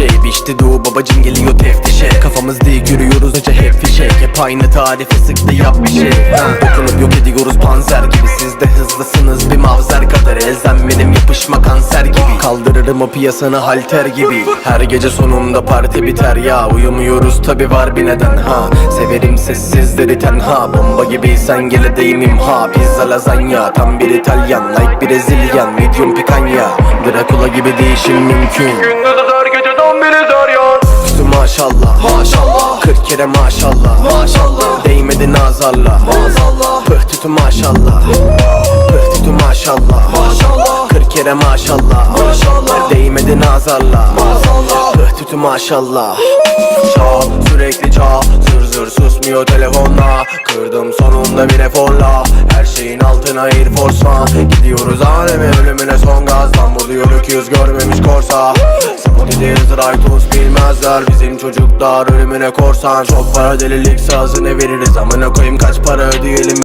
şey. Bişti doğu babacım geliyor teftişe. Kafamız değil yürüyoruz önce hep fişek Hep aynı tarifi sıktı yap bir şey. Dokunup yok ediyoruz panzer gibi. Siz de hızlısınız bir mavzer kadar. Elzem benim yapışma kanser gibi. Kaldırırım o piyasanı halter gibi. Her gece sonunda parti biter ya. Uyumuyoruz tabi var bir neden. Ha. Severim sessizleri tenha. Bomba gibi sen gel edeyim imha Pizza lazanya tam bir İtalyan. Like Brezilyan medium pikanya Dracula gibi değişim mümkün biri zor ya Üstü maşallah Maşallah. 40 kere maşallah Maşallah. Değmedi nazarla. Maazallah Pıh tütü maşallah. Pıh tütü maşallah. Maşallah. 40 kere maşallah. Maşallah. Değmedi nazarla. Maazallah Pıh tütü maşallah. Çal sürekli çal Zır zır susmuyor telefonla. Kırdım sonunda bir eforla. Her şeyin altına Air Force Gidiyoruz aleme ölümüne son gaz. Lan bu diyor öküz görmemiş korsa Spotify'deyiz Raytos bilmezler. Bizim çocuklar ölümüne korsan. Çok para delilik sazını veririz? Amına koyayım kaç para ödeyelim